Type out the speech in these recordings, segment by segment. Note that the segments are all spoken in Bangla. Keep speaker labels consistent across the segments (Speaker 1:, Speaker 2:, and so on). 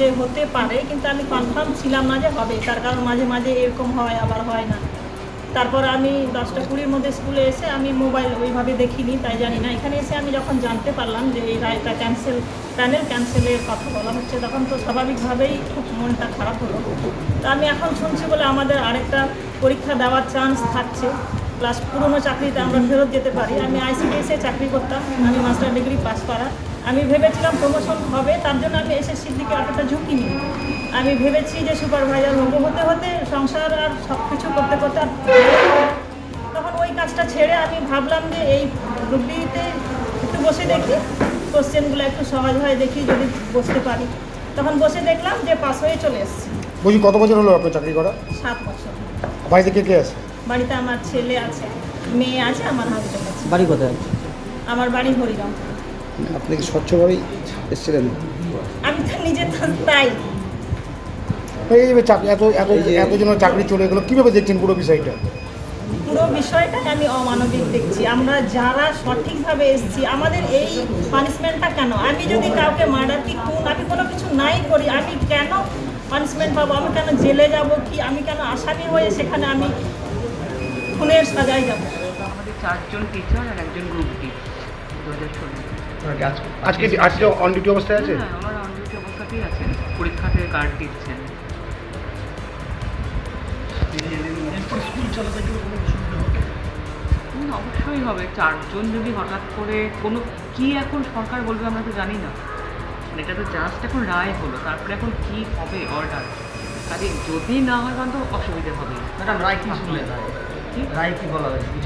Speaker 1: যে হতে পারে, কিন্তু আমি কনফার্ম ছিলাম না যে হবে। তার কারণ মাঝে মাঝে এরকম হয়, আবার হয় না। তারপর আমি দশটা কুড়ির মধ্যে স্কুলে এসে আমি মোবাইল ওইভাবে দেখিনি, তাই জানি না। এখানে এসে আমি যখন জানতে পারলাম যে এই রায়টা ক্যান্সেল প্যানেল ক্যান্সেলের কথা বলা হচ্ছে, তখন তো স্বাভাবিকভাবেই খুব মনটা খারাপ হলো। তো আমি এখন শুনছি বলে আমাদের আরেকটা পরীক্ষা দেওয়ার চান্স থাকছে। প্লাস পুরনো চাকরিতে আমরা ফেরত যেতে পারি। আমি আইসিডিএসে চাকরি করতাম, আমি মাস্টার ডিগ্রি পাস করা। আমি ভেবেছিলাম প্রমোশন হবে তার জন্য আমি এসএসসির দিকে অতটা ঝুঁকি নিই। আমি ভেবেছি যে সুপারভাইজার হব হতে হতে সংসার আর সব কিছু করতে করতে আর তখন ওই কাজটা ছেড়ে আমি ভাবলাম যে এই গ্রুপটিতে একটু বসে দেখি কোশ্চেনগুলো একটু সহজ হয় দেখি যদি বসতে পারি। তখন বসে দেখলাম যে পাস হয়ে চলে এসেছি।
Speaker 2: বলছি কত বছর হলো আপনার চাকরি করা?
Speaker 1: সাত বছর।
Speaker 2: বাড়িতে কে কে আছে?
Speaker 1: বাড়িতে আমার ছেলে আছে মেয়ে আছে আমার হাজব্যান্ড আছে।
Speaker 3: বাড়ি কোথায়?
Speaker 1: আমার বাড়ি হরিরাম
Speaker 3: আপনি কি স্বচ্ছভাবেই এসেছিলেন?
Speaker 1: আমি তো নিজে তাই।
Speaker 2: এই যে চাকরি এত এত এতজনের চাকরি চলে গেলো কীভাবে দেখছেন পুরো বিষয়টা?
Speaker 1: পুরো বিষয়টাই আমি অমানবিক দেখছি। আমরা যারা সঠিকভাবে এসেছি আমাদের এই পানিশমেন্টটা কেন? আমি যদি কাউকে মার্ডার খুন আমি কোনো কিছু নাই করি আমি কেন পানিশমেন্ট পাবো? আমি কেন জেলে যাব কি? আমি কেন আসামি হয়ে সেখানে আমি খুনের সাজায় যাব?
Speaker 4: আমাদের চারজন টিচার আর একজন গ্রুপ ডি দু হাজার ষোলো।
Speaker 2: আজকে আজকে অন ডিউটি অবস্থায় আছে?
Speaker 4: হ্যাঁ আমার অনডিউটি অবস্থাতেই আছেন। পরীক্ষাতে কার্ড দিচ্ছেন। অবশ্যই হবে। চারজন যদি হঠাৎ করে কোনো কি এখন সরকার বলবে আমরা তো জানি না। মানে এটা তো জাস্ট এখন রায় হলো। তারপরে এখন কি হবে অর্ডার কাজে যদি না হয় তখন তো অসুবিধে হবে
Speaker 5: ম্যাডাম রায় কি শুনলেন?
Speaker 4: কি?
Speaker 5: রায় কি বলা হয়েছে? কি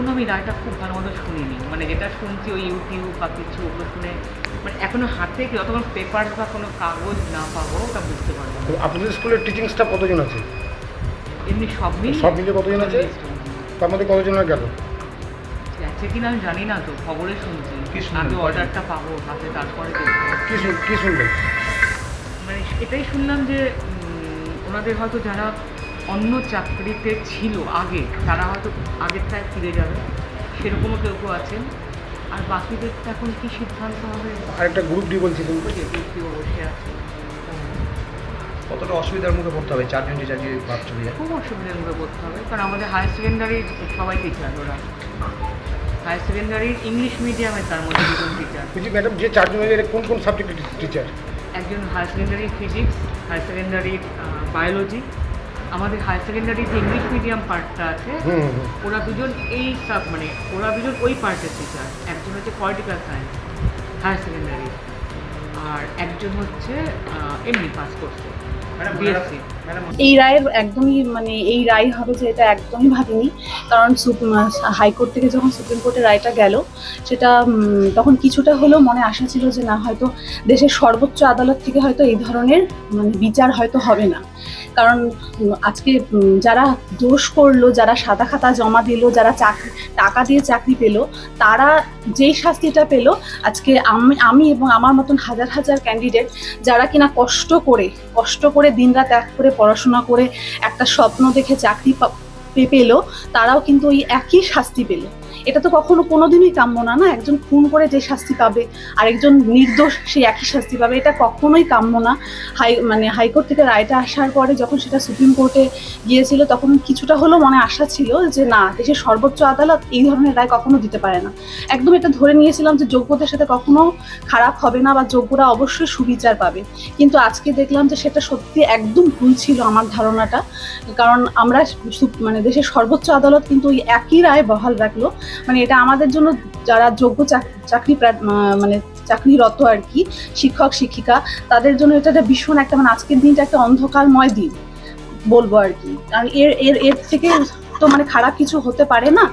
Speaker 5: শুনলেন
Speaker 4: এখনও আমি রায়টা খুব ভালো মতো শুনিনি। মানে যেটা শুনছি ওই ইউটিউব বা কিছু ওগুলো শুনে মানে এখনও হাতে কি যতক্ষণ পেপার বা কোনো কাগজ না পাবো ওটা বুঝতে পারব না।
Speaker 2: আপনাদের স্কুলের টিচিং স্টাফ কতজন আছে?
Speaker 4: এমনি সব মিলিয়ে
Speaker 2: সব মিলিয়ে কতজন আছে? তার মধ্যে কতজন আর গেল?
Speaker 4: আছে কিনা আমি জানি না তো খবরে শুনছি।
Speaker 5: কি শুনলেন?
Speaker 4: আগে অর্ডারটা পাবো হাতে তারপরে দেখব।
Speaker 2: কি শুন- কি শুনলেন?
Speaker 4: মানে এটাই শুনলাম যে উম, ওনাদের হয়তো যারা অন্য চাকরিতে ছিল আগে তারা হয়তো আগেরটায় ফিরে যাবে সেরকমও কেউ কেউ আছেন। আর বাকিদের তো এখন কী সিদ্ধান্ত হবে?
Speaker 2: আর একটা গ্রুপ ডি
Speaker 4: ওই যে কেউ বসে আছে।
Speaker 5: কতটা অসুবিধার মুখে পড়তে হবে? চারজন বাদ চলে যায়
Speaker 4: খুব অসুবিধার মুখে পড়তে হবে কারণ আমাদের হায়ার সেকেন্ডারির সবাই টিচার ওরা। হায়ার সেকেন্ডারির ইংলিশ মিডিয়ামে তার মধ্যে দুজন টিচার
Speaker 2: বলছি ম্যাডাম যে চারজন কোন কোন সাবজেক্টের টিচার
Speaker 4: একজন হায়ার সেকেন্ডারি ফিজিক্স হায়ার সেকেন্ডারির বায়োলজি আমাদের হায়ার সেকেন্ডারি যে ইংলিশ মিডিয়াম পার্টটা আছে। ওরা দুজন এই সাব মানে ওরা দুজন ওই পার্টের টিচার একজন হচ্ছে পলিটিক্যাল সায়েন্স হায়ার সেকেন্ডারি আর একজন হচ্ছে এমনি পাস করছে। বিএসসি
Speaker 6: এই রায়ের একদমই মানে এই রায় হবে যে এটা একদমই ভাবিনি। কারণ হাইকোর্ট থেকে যখন সুপ্রিম কোর্টের রায়টা গেল সেটা তখন কিছুটা হলেও মনে আশা ছিল যে না হয়তো দেশের সর্বোচ্চ আদালত থেকে হয়তো এই ধরনের মানে বিচার হয়তো হবে না। কারণ আজকে যারা দোষ করল যারা সাদা খাতা জমা দিল যারা চাকরি টাকা দিয়ে চাকরি পেল তারা যেই শাস্তিটা পেল আজকে আমি আমি এবং আমার মতন হাজার হাজার ক্যান্ডিডেট যারা কিনা কষ্ট করে কষ্ট করে দিনরাত এক করে পড়াশোনা করে একটা স্বপ্ন দেখে চাকরি পেল, তারাও কিন্তু ওই একই শাস্তি পেল। এটা তো কখনো কোনোদিনই কাম্য না না? একজন খুন করে যে শাস্তি পাবে আর একজন নির্দোষ সেই একই শাস্তি পাবে, এটা কখনোই কাম্য না। হাই মানে হাইকোর্ট থেকে রায়টা আসার পরে যখন সেটা সুপ্রিম কোর্টে গিয়েছিল, তখন কিছুটা হলেও মনে আশা ছিল যে না, দেশের সর্বোচ্চ আদালত এই ধরনের রায় কখনো দিতে পারে না। একদম এটা ধরে নিয়েছিলাম যে যোগ্যদের সাথে কখনো খারাপ হবে না বা যোগ্যরা অবশ্যই সুবিচার পাবে। কিন্তু আজকে দেখলাম যে সেটা সত্যি একদম ভুল ছিল আমার ধারণাটা। কারণ আমরা মানে দেশের সর্বোচ্চ আদালত কিন্তু ওই একই রায় বহাল রাখল। মানে এটা আমাদের জন্য যারা যোগ্য চাক- চাকরি মানে চাকরিরত আর কি, শিক্ষক, শিক্ষিকা, তাদের জন্য এটা একটা ভীষণ একটা মানে আজকের দিনটা একটা অন্ধকারময় দিন বলব আর কি। কারণ এর এর এর থেকে তো মানে খারাপ কিছু হতে পারে না।